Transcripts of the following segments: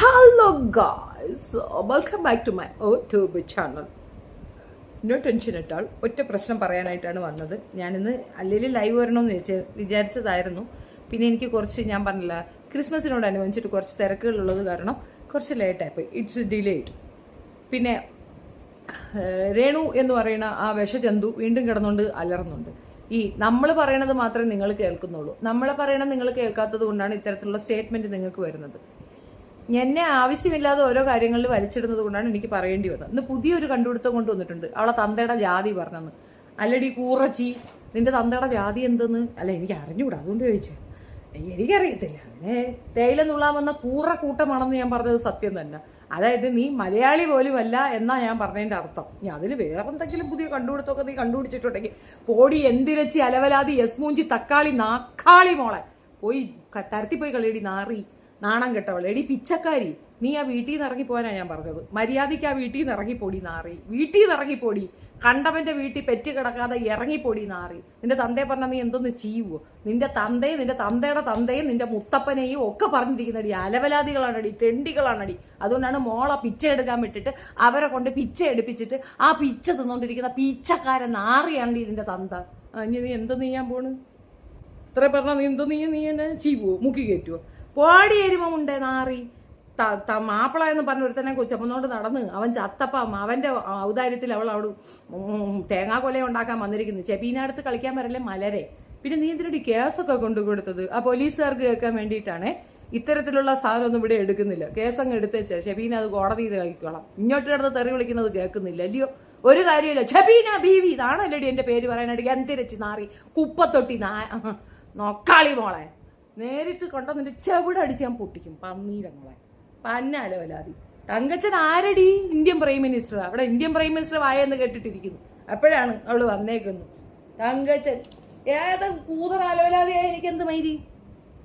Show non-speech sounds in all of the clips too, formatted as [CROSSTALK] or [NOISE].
Hello guys welcome back to my YouTube channel no tension ഇട്ടാൽ ഒറ്റ പ്രശ്നം പറയാനായിട്ടാണ് വന്നത്. ഞാനിന്ന് അല്ലെങ്കിൽ ലൈവ് വരണമെന്ന് വിചാരിച്ച വിചാരിച്ചതായിരുന്നു. പിന്നെ എനിക്ക് കുറച്ച് ഞാൻ പറഞ്ഞില്ല ക്രിസ്മസിനോടനുബന്ധിച്ചിട്ട് കുറച്ച് തിരക്കുകളുള്ളത് കാരണം കുറച്ച് ലേറ്റായിപ്പോയി ഇറ്റ്സ് ഡിലേഡ് പിന്നെ രേണു എന്ന് പറയുന്ന ആ വിഷജന്തു വീണ്ടും കിടന്നുകൊണ്ട് അലറുന്നുണ്ട്. ഈ നമ്മൾ പറയണത് മാത്രമേ നിങ്ങൾ കേൾക്കുന്നുള്ളൂ. നമ്മളെ പറയണത് നിങ്ങൾ കേൾക്കാത്തത് കൊണ്ടാണ് ഇത്തരത്തിലുള്ള സ്റ്റേറ്റ്മെന്റ് നിങ്ങൾക്ക് വരുന്നത്. എന്നെ ആവശ്യമില്ലാതെ ഓരോ കാര്യങ്ങളിൽ വലിച്ചിടുന്നത് കൊണ്ടാണ് എനിക്ക് പറയേണ്ടി വന്നത്. ഇന്ന് പുതിയൊരു കണ്ടുപിടുത്തം കൊണ്ടുവന്നിട്ടുണ്ട് അവളെ തന്തയുടെ ജാതി പറഞ്ഞെന്ന്. അല്ലടി കൂറച്ചി നിന്റെ തന്തയുടെ ജാതി എന്തെന്ന്? അല്ല എനിക്ക് അറിഞ്ഞുകൂടാ അതുകൊണ്ട് ചോദിച്ചേ. എനിക്കറിയത്തില്ല. അങ്ങനെ തേയില നുള്ളാമെന്ന കൂറ കൂട്ടമാണെന്ന് ഞാൻ പറഞ്ഞത് സത്യം തന്നെ. അതായത് നീ മലയാളി പോലുമല്ല എന്നാ ഞാൻ പറഞ്ഞതിന്റെ അർത്ഥം. ഇനി അതിന് വേറെന്തെങ്കിലും പുതിയ കണ്ടുപിടുത്തമൊക്കെ നീ കണ്ടുപിടിച്ചിട്ടുണ്ടെങ്കിൽ പോടി എന്തിരച്ചി അലവലാതി യസ്മൂഞ്ചി തക്കാളി നാക്കാളി മോളെ. പോയി തരത്തിപ്പോയി തരത്തി പോയി കളിയടി നാറി. നാണം കെട്ടവൾ. എടി പിച്ചക്കാരി നീ ആ വീട്ടിൽ നിന്ന് ഇറങ്ങിപ്പോനാ ഞാൻ പറഞ്ഞത്. മര്യാദയ്ക്ക് ആ വീട്ടിൽ നിന്ന് ഇറങ്ങിപ്പോടി നാറി. വീട്ടിൽ നിന്ന് ഇറങ്ങിപ്പോടി കണ്ടവന്റെ വീട്ടിൽ പെറ്റ് കിടക്കാതെ ഇറങ്ങിപ്പോടി നാറി. നിന്റെ തന്തയെ പറഞ്ഞാൽ നീ എന്തൊന്ന് ചെയ്യുവോ നിന്റെ തന്തയും നിന്റെ തന്തയുടെ തന്തയും നിന്റെ മുത്തപ്പനെയും ഒക്കെ പറഞ്ഞിരിക്കുന്നടി. അലവലാദികളാണടി തെണ്ടികളാണടി. അതുകൊണ്ടാണ് മോളെ പിച്ച എടുക്കാൻ വിട്ടിട്ട് അവരെ കൊണ്ട് പിച്ച എടുപ്പിച്ചിട്ട് ആ പിച്ച തിന്നുകൊണ്ടിരിക്കുന്ന പിച്ചക്കാരൻ നാറിയാണ്ടി നിന്റെ തന്ത. ഇനി നീ എന്ത് ചെയ്യാൻ പോണ്? ഇത്ര പറഞ്ഞാൽ നീ എന്തോ നീ നീ എന്നെ ചെയ്യുവോ മുക്കി കയറ്റുവോ? പാടി എരുമുണ്ടേ നാറി. ത- ത- മാപ്പിള എന്ന് പറഞ്ഞ ഒരുത്തനെ കൊച്ചപ്പനോട് നടന്ന് അവൻ ചത്തപ്പം അവന്റെ ഔദാര്യത്തിൽ അവൾ അവിടെ തേങ്ങാക്കൊല ഉണ്ടാക്കാൻ വന്നിരിക്കുന്നു. ചെപ്പീനടുത്ത് കളിക്കാൻ വരല്ലേ മലരെ. പിന്നെ നീ ഇതിനൊരു കേസൊക്കെ കൊണ്ടു കൊടുത്തത്? ആ പോലീസുകാർക്ക് കേൾക്കാൻ വേണ്ടിയിട്ടാണ് ഇത്തരത്തിലുള്ള സാധനമൊന്നും ഇവിടെ എടുക്കുന്നില്ല. കേസങ്ങ് എടുത്തേച്ച ഷെബീന അത് കോടതിയിൽ കഴിക്കോളാം ഇങ്ങോട്ട് കിടന്ന് തെറി വിളിക്കുന്നത് കേൾക്കുന്നില്ല. അല്ലയോ? ഒരു കാര്യമില്ല. ഷബീന ബീവി ഇതാണല്ലേ എന്റെ പേര് പറയാനായിട്ട്? എന്തിരച്ച് നാറി? കുപ്പത്തൊട്ടി നാ നോക്കാളി മോളെ. നേരിട്ട് കൊണ്ട നിന്റെ ചെവിടെ അടിച്ച് ഞാൻ പൊട്ടിക്കും. പന്നീരങ്ങളെ പന്നാലോലാതി തങ്കച്ചൻ ആരടി? Indian prime minister. അവിടെ ഇന്ത്യൻ പ്രൈം മിനിസ്റ്റർ വായെന്ന് കേട്ടിട്ടിരിക്കുന്നു. അപ്പോഴാണ് അവൾ വന്നേക്കുന്നു തങ്കച്ചൻ ഏത് കൂതറ എനിക്ക് എന്ത് മൈരി?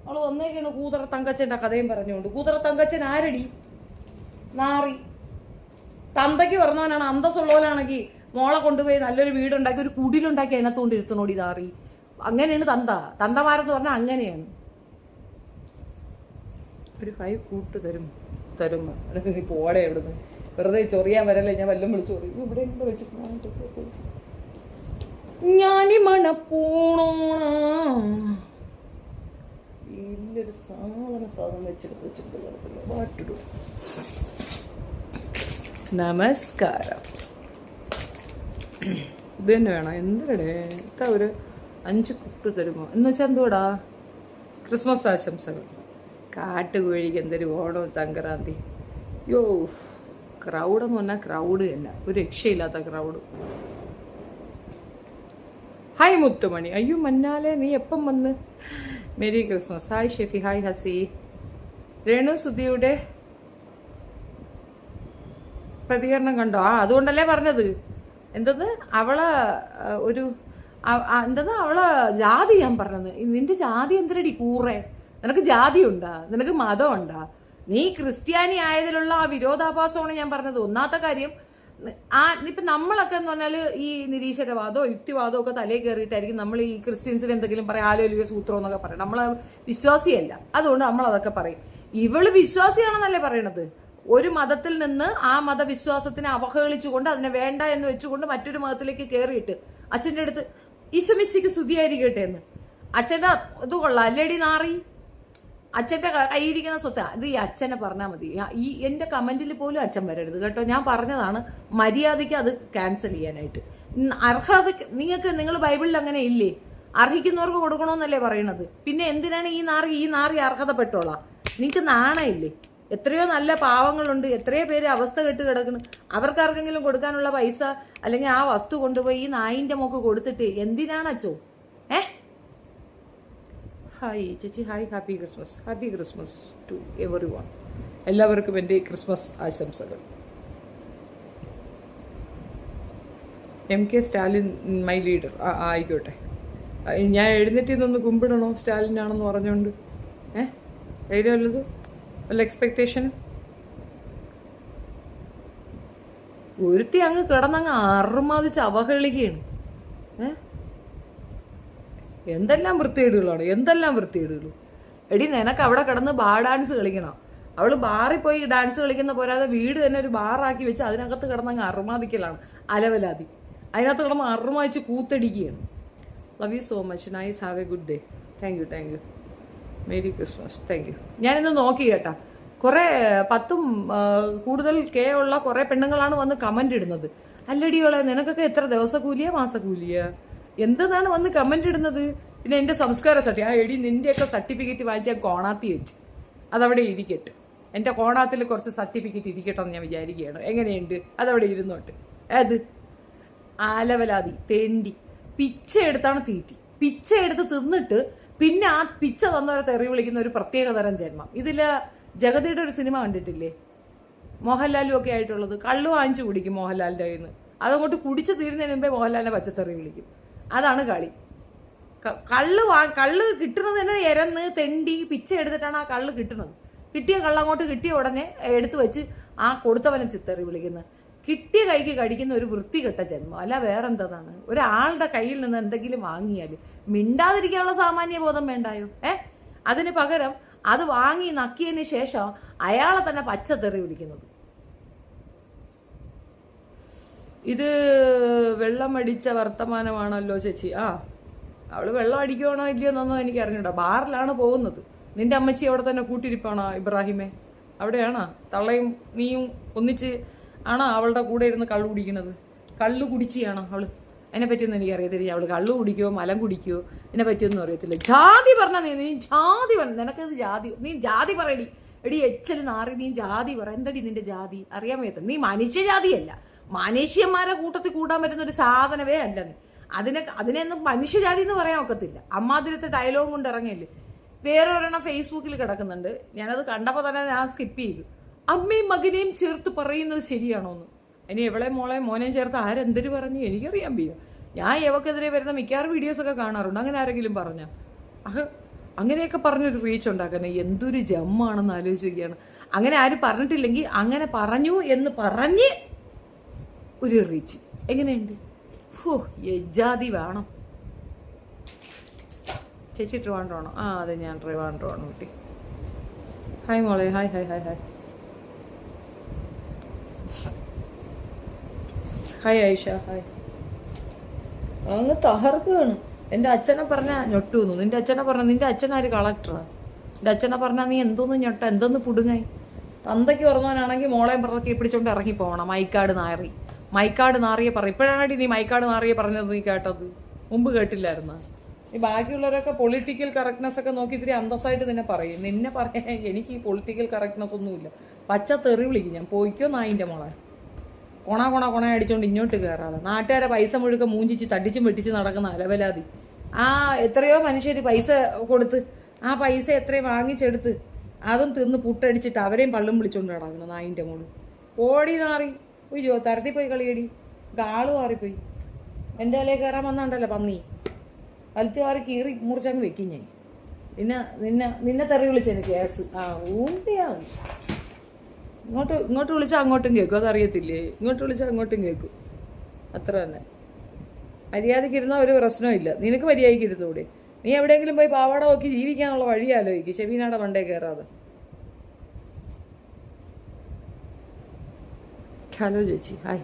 അവൾ വന്നേക്കാണ് കൂതറ തങ്കച്ചന്റെ കഥയും പറഞ്ഞുകൊണ്ട്. കൂതറ തങ്കച്ചൻ ആരടി? നാറി. തന്തയ്ക്ക് പറഞ്ഞവനാണ് അന്തസ്സുള്ളവനാണെങ്കിൽ മോളെ കൊണ്ടുപോയി നല്ലൊരു വീടുണ്ടാക്കി ഒരു കുടിലുണ്ടാക്കി അതിനകത്തുകൊണ്ട് ഇരുത്തണോടി നാറി. അങ്ങനെയാണ് തന്ത. തന്തമാരെന്ന് പറഞ്ഞാൽ അങ്ങനെയാണ്. ഒരു ഫൈവ് കൂട്ട് തരും. തരും നീ പോടെ എവിടുന്ന് വെറുതെ ചൊറിയാൻ വരല്ലേ? ഞാൻ വല്ലതും വിളിച്ചു ഇവിടെ എന്ത് വെച്ചിട്ട് ഞാനി മണപ്പൂണോണ. സാധന സാധനം വെച്ചെടുത്ത് വെച്ചിട്ട് വാട്ടിടും. നമസ്കാരം. ഇത് തന്നെ വേണം? എന്തിനടേ ഇത്ര ഒരു അഞ്ച് കുട്ട് തരുമോ? എന്ന് വെച്ചാൽ എന്തുകൂടാ ക്രിസ്മസ് ആശംസകൾ. കാട്ടുകോഴിക്ക് എന്തൊരു ഓണവും സംക്രാന്തി. യോ ക്രൗഡെന്ന് പറഞ്ഞാൽ ക്രൗഡ് തന്നെ. ഒരു രക്ഷയില്ലാത്ത ക്രൗഡ് ഹായ് മുത്തുമണി. അയ്യോ മഞ്ഞാലെ നീ എപ്പം വന്ന്? Merry Christmas hi Shefi hi Hasi. Renu സുധിയുടെ പ്രതികരണം കണ്ടോ? ആ അതുകൊണ്ടല്ലേ പറഞ്ഞത്. എന്തെന്ന്? അവളെ ഒരു എന്തെന്നാ? അവളെ ജാതി ഞാൻ പറഞ്ഞത്. നിന്റെ ജാതി എന്തിനടി കൂറേ? നിനക്ക് ജാതി ഉണ്ടാ നിനക്ക് മതം ഉണ്ടാ നീ ക്രിസ്ത്യാനി ആയതിലുള്ള ആ വിരോധാഭാസമാണ് ഞാൻ പറഞ്ഞത്. ഒന്നാത്ത കാര്യം ആ ഇപ്പൊ നമ്മളൊക്കെ എന്ന് പറഞ്ഞാൽ ഈ നിരീശ്വരവാദോ യുക്തിവാദോ ഒക്കെ തലയിൽ കയറിയിട്ടായിരിക്കും നമ്മൾ ഈ ക്രിസ്ത്യൻസിന് എന്തെങ്കിലും പറയാം ആലോലിയ സൂത്രം എന്നൊക്കെ പറയും. നമ്മൾ വിശ്വാസിയല്ല. അതുകൊണ്ട് നമ്മൾ അതൊക്കെ പറയും. ഇവൾ വിശ്വാസിയാണെന്നല്ലേ പറയണത്? ഒരു മതത്തിൽ നിന്ന് ആ മതവിശ്വാസത്തിനെ അവഹേളിച്ചുകൊണ്ട് അതിനെ വേണ്ട എന്ന് വെച്ചുകൊണ്ട് മറ്റൊരു മതത്തിലേക്ക് കയറിയിട്ട് അച്ഛന്റെ അടുത്ത് ഈശ്വമിശിക്ക് സ്തുതിയായിരിക്കട്ടെ എന്ന്. അച്ഛന്റെ ഇത് കൊള്ളാം. അല്ലേടി നാറി? അച്ഛന്റെ കയ്യിരിക്കുന്ന സ്വത്ത്. ഇത് ഈ അച്ഛനെ പറഞ്ഞാൽ മതി. ഈ എന്റെ കമന്റിൽ പോലും അച്ഛൻ വരരുത് കേട്ടോ. ഞാൻ പറഞ്ഞതാണ് മര്യാദയ്ക്ക് അത് ക്യാൻസൽ ചെയ്യാനായിട്ട്. അർഹത നിങ്ങൾക്ക് നിങ്ങൾ ബൈബിളിൽ അങ്ങനെ ഇല്ലേ? അർഹിക്കുന്നവർക്ക് കൊടുക്കണമെന്നല്ലേ പറയണത്. പിന്നെ എന്തിനാണ് ഈ നാറി ഈ നാറി അർഹതപ്പെട്ടോളാ? നിങ്ങൾക്ക് നാണയില്ലേ? എത്രയോ നല്ല പാവങ്ങളുണ്ട്. എത്രയോ പേര് അവസ്ഥ കെട്ട് കിടക്കുന്നു അവർക്കാർക്കെങ്കിലും കൊടുക്കാനുള്ള പൈസ അല്ലെങ്കിൽ ആ വസ്തു കൊണ്ടുപോയി ഈ നായിന്റെ മോക്ക് കൊടുത്തിട്ട് എന്തിനാണച്ചോ ഏഹ് ഹായ് ചേച്ചി hi happy Christmas. Happy Christmas to everyone എല്ലാവർക്കും എന്റെ ക്രിസ്മസ് ആശംസകൾ. M K Stalin my leader. ആ ആയിക്കോട്ടെ. ഞാൻ എഴുന്നേറ്റ് നിന്ന് കുമ്പിടണോ? സ്റ്റാലിൻ ആണെന്ന് പറഞ്ഞുകൊണ്ട് ഏ? ധൈര്യം വല്ലത് വല്ല എക്സ്പെക്ടേഷൻ ഒരുത്തി അങ്ങ് കിടന്നങ്ങ് അറുമാതിച്ച് അവഹേളിക്കുകയാണ്. എന്തെല്ലാം വൃത്തികേടുകളാണ് എന്തെല്ലാം വൃത്തികേടുകൾ എടി നിനക്ക് അവിടെ കിടന്ന് ബാ ഡാൻസ് കളിക്കണം. അവൾ ബാറിൽ പോയി ഡാൻസ് കളിക്കുന്ന പോരാതെ വീട് തന്നെ ഒരു ബാറാക്കി വെച്ച് അതിനകത്ത് കിടന്നങ്ങ് അറുമാദിക്കലാണ് അലവലാതി. അതിനകത്ത് കിടന്ന് അറുമായിച്ച് കൂത്തടിക്കുകയാണ്. Love you so much nice have a good day thank you thank you merry Christmas thank you ഞാനിന്ന് നോക്കി കേട്ടാ. കുറെ പത്തും കൂടുതൽ കെ ഉള്ള കുറെ പെണ്ണുങ്ങളാണ് വന്ന് കമന്റ് ഇടുന്നത്. അല്ലടിയോളെ നിനക്കൊക്കെ എത്ര ദിവസക്കൂലിയാ മാസക്കൂലിയാ? എന്തെന്നാണ് വന്ന് കമന്റ് ഇടുന്നത്? പിന്നെ എന്റെ സംസ്കാര സർട്ടി ആ എടി നിന്റെയൊക്കെ സർട്ടിഫിക്കറ്റ് വാങ്ങിച്ച് ഞാൻ കോണാത്തി വെച്ച്. അതവിടെ ഇരിക്കട്ടെ. എന്റെ കോണാത്തിൽ കുറച്ച് സർട്ടിഫിക്കറ്റ് ഇരിക്കട്ടെ എന്ന് ഞാൻ വിചാരിക്കുകയാണ്. എങ്ങനെയുണ്ട്? അതവിടെ ഇരുന്നോട്ട്. അത് ആലവലാതി തേണ്ടി. പിച്ച എടുത്താണ് തീറ്റി. പിച്ച എടുത്ത് തിന്നിട്ട് പിന്നെ ആ പിച്ച തന്നവരെ തെറി വിളിക്കുന്ന ഒരു പ്രത്യേക തരം ജന്മം. ഇതിൽ ജഗതിയുടെ ഒരു സിനിമ കണ്ടിട്ടില്ലേ? മോഹൻലാലും ഒക്കെ ആയിട്ടുള്ളത്. കള്ളു വാങ്ങിച്ചു കുടിക്കും മോഹൻലാലിന്റെ കയ്യിൽ നിന്ന് അതങ്ങോട്ട് കുടിച്ചു തീരുന്നതിന് മുമ്പേ മോഹൻലാലിനെ പച്ചത്തെറി വിളിക്കും. അതാണ് കളി. കള്ള് വാ കള്ള് കിട്ടുന്നത് തന്നെ എരന്ന് തെണ്ടി പിച്ച എടുത്തിട്ടാണ് ആ കള്ള് കിട്ടുന്നത്. കിട്ടിയ കള്ള് അങ്ങോട്ട് കിട്ടിയ ഉടനെ എടുത്തു വെച്ച് ആ കൊടുത്തവനെ ചിത്തറി വിളിക്കുന്നത് കിട്ടിയ കൈക്ക് കടിക്കുന്ന ഒരു വൃത്തികെട്ട ജന്മം. അല്ല വേറെന്താണ് ഒരാളുടെ കയ്യിൽ നിന്ന് എന്തെങ്കിലും വാങ്ങിയാൽ മിണ്ടാതിരിക്കാനുള്ള സാമാന്യ ബോധം വേണ്ടായോ? ഏ? അതിന് പകരം അത് വാങ്ങി നക്കിയതിന് ശേഷം അയാളെ തന്നെ പച്ചത്തെറി വിളിക്കുന്നത്. ഇത് വെള്ളം അടിച്ച വർത്തമാനമാണല്ലോ ചേച്ചി. ആ അവൾ വെള്ളം അടിക്കുവാണോ ഇല്ലയോ എന്നൊന്നും എനിക്ക് അറിഞ്ഞൂടാ. ബാറിലാണ് പോകുന്നത്. നിന്റെ അമ്മച്ചി അവിടെ തന്നെ കൂട്ടിരിപ്പാണോ ഇബ്രാഹിമെ? അവിടെയാണോ? തള്ളയും നീയും ഒന്നിച്ച് ആണോ അവളുടെ കൂടെ ഇരുന്ന് കള്ളു കുടിക്കുന്നത്? കള്ളു കുടിച്ചിയാണോ അവൾ? അതിനെ പറ്റിയൊന്നും എനിക്ക് അറിയത്തില്ല അവൾ കള്ളു കുടിക്കോ മലം കുടിക്കോ എന്നെ പറ്റിയൊന്നും അറിയത്തില്ല. ജാതി പറഞ്ഞ നീ നീ ജാതി പറഞ്ഞ നിനക്കത് ജാതി നീ ജാതി പറയടി. എടി എച്ചൽ നാറി നീ ജാതി പറ. എന്തടി നിന്റെ ജാതി? അറിയാൻ വയ്യത്ത നീ മനുഷ്യജാതിയല്ല മനുഷ്യന്മാരെ കൂട്ടത്തിൽ കൂടാൻ പറ്റുന്ന ഒരു സാധനമേ അല്ല നീ അതിനെ അതിനെയൊന്നും മനുഷ്യജാതി എന്ന് പറയാൻ ഒക്കത്തില്ല. അമ്മാതിരത്തെ ഡയലോഗ് കൊണ്ട് ഇറങ്ങിയല്ലേ. വേറൊരെണ്ണം ഫേസ്ബുക്കിൽ കിടക്കുന്നുണ്ട്. ഞാനത് കണ്ടപ്പോൾ തന്നെ ഞാൻ സ്കിപ്പ് ചെയ്തു. അമ്മയും മകനെയും ചേർത്ത് പറയുന്നത് ശരിയാണോ എന്ന് ഇനി മോളെ മോനെയും ചേർത്ത് ആരെന്തൊരു പറഞ്ഞു എനിക്കറിയാൻ വയ്യ. ഞാൻ എവക്കെതിരെ വരുന്ന മിക്കവാറും വീഡിയോസ് ഒക്കെ കാണാറുണ്ട്. അങ്ങനെ ആരെങ്കിലും പറഞ്ഞ? അഹ് അങ്ങനെയൊക്കെ പറഞ്ഞൊരു റീച്ച് ഉണ്ടാക്കാൻ എന്തൊരു ജമ്മാണെന്ന് ആലോചിക്കുകയാണ് അങ്ങനെ ആരും പറഞ്ഞിട്ടില്ലെങ്കിൽ അങ്ങനെ പറഞ്ഞു എന്ന് പറഞ്ഞ് ഒരു റീച്ച്. എങ്ങനെയുണ്ട്? ഫോ യജാതി വേണം. ചേച്ചി ട്രിവാൻഡ്രമാണോ ആ അതെ ഞാൻ ട്രിവാൻഡ്രമാണ് കുട്ടി. ഹായ് മോളെ. Hi hi hi hi hi Aisha hi അങ്ങ് തകർക്കുകയാണ്. എന്റെ അച്ഛനെ പറഞ്ഞാൽ ഞൊട്ടുന്നു. നിന്റെ അച്ഛനെ പറഞ്ഞ നിന്റെ അച്ഛനാര് കളക്ടറാ? എന്റെ അച്ഛനെ പറഞ്ഞാൽ നീ എന്തോന്ന് ഞൊട്ട? എന്തോന്ന് പുടുങ്ങായി? തന്തയ്ക്ക് പറഞ്ഞവനാണെങ്കിൽ മോളെയും പിറക്കി പിടിച്ചോണ്ട് ഇറങ്ങി പോകണം മൈക്കാട് നാറി മൈക്കാട് നാറിയെ പറ ഇപ്പോഴാണ് നീ മൈക്കാട് നാറിയെ പറഞ്ഞത് നീ കേട്ടത്. മുമ്പ് കേട്ടില്ലായിരുന്നു? ഈ ബാക്കിയുള്ളവരൊക്കെ പൊളിറ്റിക്കൽ കറക്റ്റ്നെസ് ഒക്കെ നോക്കി ഇത്തിരി അന്തസ്സായിട്ട് നിന്നെ പറയും. നിന്നെ പറയാൻ എനിക്ക് ഈ പൊളിറ്റിക്കൽ കറക്റ്റ്നെസ് ഒന്നുമില്ല. പച്ച തെറി വിളിക്കും ഞാൻ. പോയിക്കോ നായിന്റെ മോളെ. കൊണ കൊണ കൊണ അടിച്ചോണ്ട് ഇങ്ങോട്ട് കയറാതെ നാട്ടുകാരെ പൈസ മുഴുക്ക മൂഞ്ചിച്ച് തടിച്ചും വെട്ടിച്ച് നടക്കുന്ന അലവലാതി. ആ എത്രയോ മനുഷ്യർ പൈസ കൊടുത്ത് ആ പൈസ എത്രയും വാങ്ങിച്ചെടുത്ത് അതും തിന്ന് പുട്ടടിച്ചിട്ട് അവരെയും പള്ളും വിളിച്ചോണ്ട് നടക്കുന്നു നായിന്റെ മോൾ. ഓടി നാറി. ഉയ്യോ തരത്തിൽ പോയി കളിയടി. കാൾ മാറിപ്പോയി. എന്റെ ഇലയിൽ കയറാൻ വന്നുണ്ടല്ലോ പന്നി. വലിച്ചു മാറി കീറി മുറിച്ചങ്ങ് വെക്കും ഞാൻ. നിന്നെ നിന്നെ നിന്നെ തെറി വിളിച്ചെനിക്ക് കേസ്. ആ ഊണ്ടിയാ മതി ഇങ്ങോട്ട് ഇങ്ങോട്ട് വിളിച്ചാൽ അങ്ങോട്ടും കേൾക്കും അതറിയത്തില്ലേ? ഇങ്ങോട്ട് വിളിച്ചാൽ അങ്ങോട്ടും കേൾക്കും അത്ര തന്നെ. മര്യാദയ്ക്ക് ഇരുന്നാൽ ഒരു പ്രശ്നമില്ല നിനക്ക് മര്യാദയ്ക്ക് ഇരുന്നൂടെ. നീ എവിടെയെങ്കിലും പോയി പാവാട നോക്കി ജീവിക്കാനുള്ള വഴി ആലോചിക്കും ഷെബീനാടെ മണ്ടേ കയറാതെ ഹലോ ചേച്ചി ഹായ്.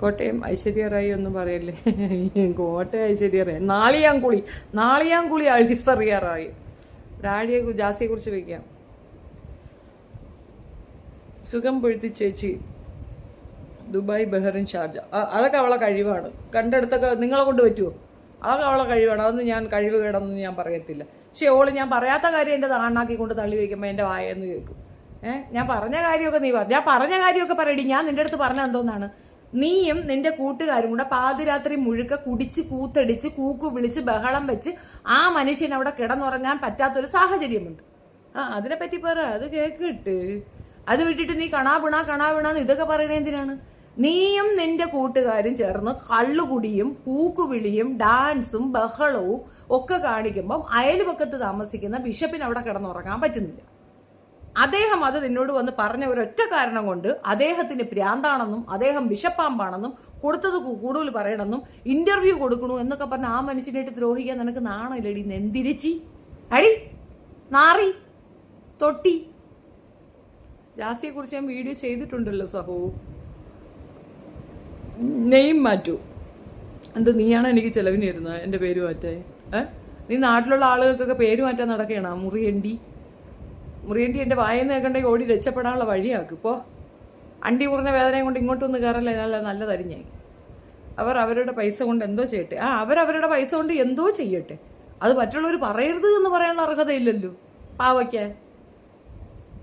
കോട്ടയം ഐശ്വര്യ റായി പറയല്ലേ? കോട്ടയം ഐശ്വര്യ റായി നാളിയാങ്കുളി നാളിയാങ്കുളി അഴിസറിയ റായി രാഴിയെ ജാസിയെ കുറിച്ച് വെക്കാം സുഖം പൊഴുത്തി ചേച്ചി ദുബായ് ബഹ്റിൻ ഷാർജ. അതൊക്കെ അവളെ കഴിവാണ്. കണ്ടെടുത്തൊക്കെ നിങ്ങളെ കൊണ്ട് പറ്റുമോ അതൊക്കെ അവളെ കഴിവാണ്. അതൊന്നും ഞാൻ കഴിവ് കേടൊന്നും ഞാൻ പറയത്തില്ല. പക്ഷെ ഓൾ ഞാൻ പറയാത്ത കാര്യം എന്റെ താണാക്കി കൊണ്ട് തള്ളി വയ്ക്കുമ്പോൾ എന്റെ വായെന്ന് കേൾക്കും. ഏഹ് ഞാൻ പറഞ്ഞ കാര്യമൊക്കെ നീ ഞാൻ പറഞ്ഞ കാര്യമൊക്കെ പറയടി. ഞാൻ നിന്റെ അടുത്ത് പറഞ്ഞ എന്തോന്നാണ്? നീയും നിന്റെ കൂട്ടുകാരും കൂടെ പാതിരാത്രി മുഴുക്ക കുടിച്ച് കൂത്തടിച്ച് കൂക്കു വിളിച്ച് ബഹളം വെച്ച് ആ മനുഷ്യൻ അവിടെ കിടന്നുറങ്ങാൻ പറ്റാത്തൊരു സാഹചര്യമുണ്ട്. ആ അതിനെ പറ്റി പറ. അത് കേക്കിട്ട്. അത് വിട്ടിട്ട് നീ കണാപിണ കണാപിണന്ന് ഇതൊക്കെ പറയണ എന്തിനാണ്? നീയും നിന്റെ കൂട്ടുകാരും ചേർന്ന് കള്ളുകുടിയും കൂക്കുവിളിയും ഡാൻസും ബഹളവും ഒക്കെ കാണിക്കുമ്പം അയൽപക്കത്ത് താമസിക്കുന്ന ബിഷപ്പിന് അവിടെ കിടന്നുറങ്ങാൻ പറ്റുന്നില്ല. അദ്ദേഹം അത് നിന്നോട് വന്ന് പറഞ്ഞ ഒരൊറ്റ കാരണം കൊണ്ട് അദ്ദേഹത്തിന് ഭ്രാന്താണെന്നും അദ്ദേഹം വിഷപ്പാമ്പാണെന്നും കൊടുത്തത് കൂടുതൽ പറയണമെന്നും ഇന്റർവ്യൂ കൊടുക്കണു എന്നൊക്കെ പറഞ്ഞ ആ മനുഷ്യനായിട്ട് ദ്രോഹിക്കാൻ നിനക്ക് നാണമില്ലടി നെന്തിരിച്ചി. അടി നാറി തൊട്ടി. ജാസിയെ കുറിച്ച് ഞാൻ വീഡിയോ ചെയ്തിട്ടുണ്ടല്ലോ സഹോ. നെയിം മാറ്റൂ. എന്ത് നീയാണ് എനിക്ക് ചെലവിന് തരുന്നത്? എന്റെ പേര് മാറ്റേ നീ നാട്ടിലുള്ള ആളുകൾക്കൊക്കെ പേര് മാറ്റാൻ നടക്കുകയാണ് മുറിയണ്ടി മുറിയണ്ടി എന്റെ വായന്ന് കേൾക്കണ്ടെങ്കിൽ ഓടി രക്ഷപ്പെടാനുള്ള വഴിയാക്കും ഇപ്പോൾ അണ്ടി മുറിഞ്ഞ വേദനയും കൊണ്ട് ഇങ്ങോട്ടൊന്ന് എന്നല്ല നല്ല നല്ലതരിഞ്ഞായി അവർ അവരുടെ പൈസ കൊണ്ട് എന്തോ ചെയ്യട്ടെ? ആ അവരവരുടെ പൈസ കൊണ്ട് എന്തോ ചെയ്യട്ടെ? അത് മറ്റുള്ളവർ പറയരുത് എന്ന് പറയാനുള്ള അർഹതയില്ലല്ലോ പാവയ്ക്ക്.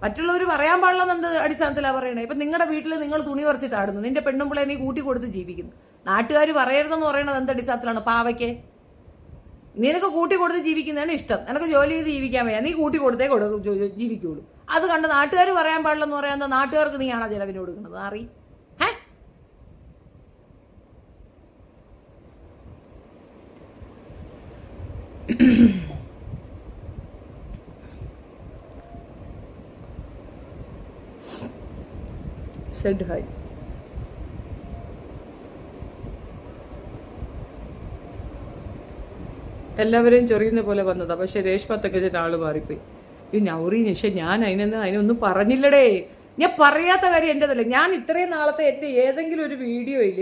മറ്റുള്ളവർ പറയാൻ പാടില്ലെന്ന് അടിസ്ഥാനത്തിലാണ് പറയണേ? ഇപ്പൊ നിങ്ങളുടെ വീട്ടിൽ നിങ്ങൾ തുണി പറിച്ചിട്ടാടുന്നു. നിന്റെ പെണ്ണും നീ കൂട്ടി കൊടുത്ത് ജീവിക്കുന്നു. നാട്ടുകാർ പറയരുതെന്ന് പറയണത് എന്ത് അടിസ്ഥാനത്തിലാണ്? പാവയ്ക്ക്. നിനക്ക് കൂട്ടി കൊടുത്ത് ജീവിക്കുന്നതാണ് ഇഷ്ടം. നിനക്ക് ജോലി ചെയ്ത് ജീവിക്കാൻ വയ്യ. നീ കൂട്ടി കൊടുത്തേ കൊടു ജോ- ജോ- ജീവിക്കുള്ളൂ. അത് കണ്ട് നാട്ടുകാർ പറയാൻ പാടില്ലെന്ന് പറയാൻ നാട്ടുകാർക്ക് നീയാണോ ചിലവിന് കൊടുക്കുന്നത്. അറി സെഡ് ഹൈ. എല്ലാവരെയും ചൊറിയുന്ന പോലെ വന്നതാ. പക്ഷെ രേഷ്മ തക്കജൻ ആൾ മാറിപ്പോയി. ഈ നൗറി നിഷ ഞാൻ അതിനൊന്നും അതിനൊന്നും പറഞ്ഞില്ലടേ. ഞാൻ പറയാത്ത കാര്യം എന്റേതല്ല. ഞാൻ ഇത്രയും നാളത്തെ എന്റെ ഏതെങ്കിലും ഒരു വീഡിയോയിൽ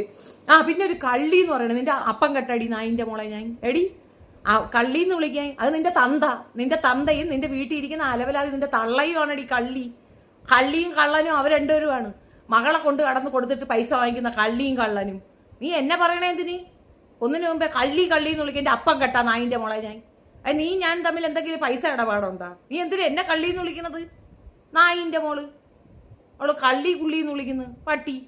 ആ പിന്നെ ഒരു കള്ളി എന്ന് പറയണത് നിന്റെ അപ്പം കെട്ടടി നായിന്റെ മോളെ ഞാൻ. എടി ആ കള്ളി എന്ന് വിളിക്കാൻ അത് നിന്റെ തന്ത. നിന്റെ തന്തയും നിന്റെ വീട്ടിൽ ഇരിക്കുന്ന അലവലാതെ നിന്റെ തള്ളയുമാണടി കള്ളി. കള്ളിയും കള്ളനും അവർ രണ്ടുപേരുമാണ്. മകളെ കൊണ്ട് കടന്ന് കൊടുത്തിട്ട് പൈസ വാങ്ങിക്കുന്ന കള്ളിയും കള്ളനും. നീ എന്നെ പറയണേ എന്തിനി? ഒന്നിനു മുമ്പേ കള്ളി കള്ളി എന്ന് വിളിക്കും എന്റെ അപ്പം കെട്ടാ നായിന്റെ മോളെ ഞാൻ. അത് നീ ഞാൻ തമ്മിൽ എന്തെങ്കിലും പൈസ ഇടപാടുണ്ടോ? നീ എന്തിനാ എന്നെ കള്ളി എന്ന് വിളിക്കുന്നത്? നായിന്റെ മോൾ. അവൾ കള്ളി കുള്ളി എന്ന് വിളിക്കുന്നു. പട്ടി.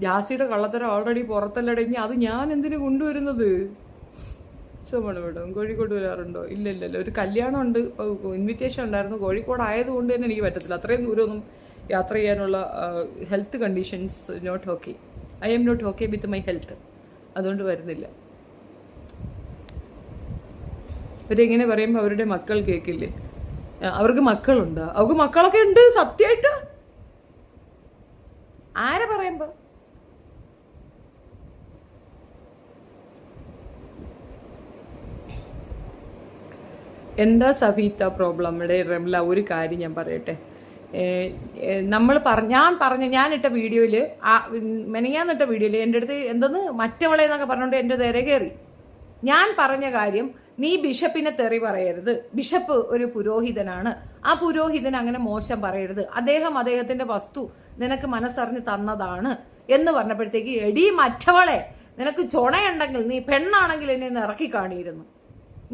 ജാസിയുടെ കള്ളത്തരം ഓൾറെഡി പുറത്തല്ലടങ്ങി അത് ഞാൻ എന്തിനു കൊണ്ടുവരുന്നത്? ചുമണ് വിടും കോഴിക്കോട് വരാറുണ്ടോ? ഇല്ല ഇല്ല ഒരു കല്യാണം ഉണ്ട് ഇൻവിറ്റേഷൻ ഉണ്ടായിരുന്നു. കോഴിക്കോട് ആയതുകൊണ്ട് തന്നെ എനിക്ക് പറ്റത്തില്ല. അത്രയും ദൂരമൊന്നും യാത്ര ചെയ്യാനുള്ള health conditions not okay I'm not okay with my health അതുകൊണ്ട് വരുന്നില്ല. ഇവരെങ്ങനെ പറയുമ്പോൾ അവരുടെ മക്കൾ കേൾക്കില്ലേ? അവർക്ക് മക്കളുണ്ട്? അവർക്ക് മക്കളൊക്കെ ഉണ്ട് സത്യമായിട്ട്. ആരെ പറയുമ്പോ? എന്താ സഫീത്ത പ്രോബ്ലം ഇവിടെ റംല ഒരു കാര്യം ഞാൻ പറയട്ടെ. നമ്മൾ പറഞ്ഞ ഞാൻ പറഞ്ഞ ഞാനിട്ട വീഡിയോയിൽ മെനയാന്നിട്ട വീഡിയോയിൽ എന്റെ അടുത്ത് എന്തെന്ന് മറ്റവളെ എന്നൊക്കെ പറഞ്ഞുകൊണ്ട് എന്റെ നേരെ കയറി ഞാൻ പറഞ്ഞ കാര്യം നീ ബിഷപ്പിനെ തെറി പറയരുത്. ബിഷപ്പ് ഒരു പുരോഹിതനാണ്. ആ പുരോഹിതൻ അങ്ങനെ മോശം പറയരുത്. അദ്ദേഹം അദ്ദേഹത്തിന്റെ വസ്തു നിനക്ക് മനസ്സറിഞ്ഞ് തന്നതാണ് എന്ന് പറഞ്ഞപ്പോഴത്തേക്ക് എടി മറ്റവളെ നിനക്ക് ചുണയുണ്ടെങ്കിൽ നീ പെണ്ണാണെങ്കിൽ എന്നെ ഒന്ന് ഇറക്കി കാണിയിരുന്നു.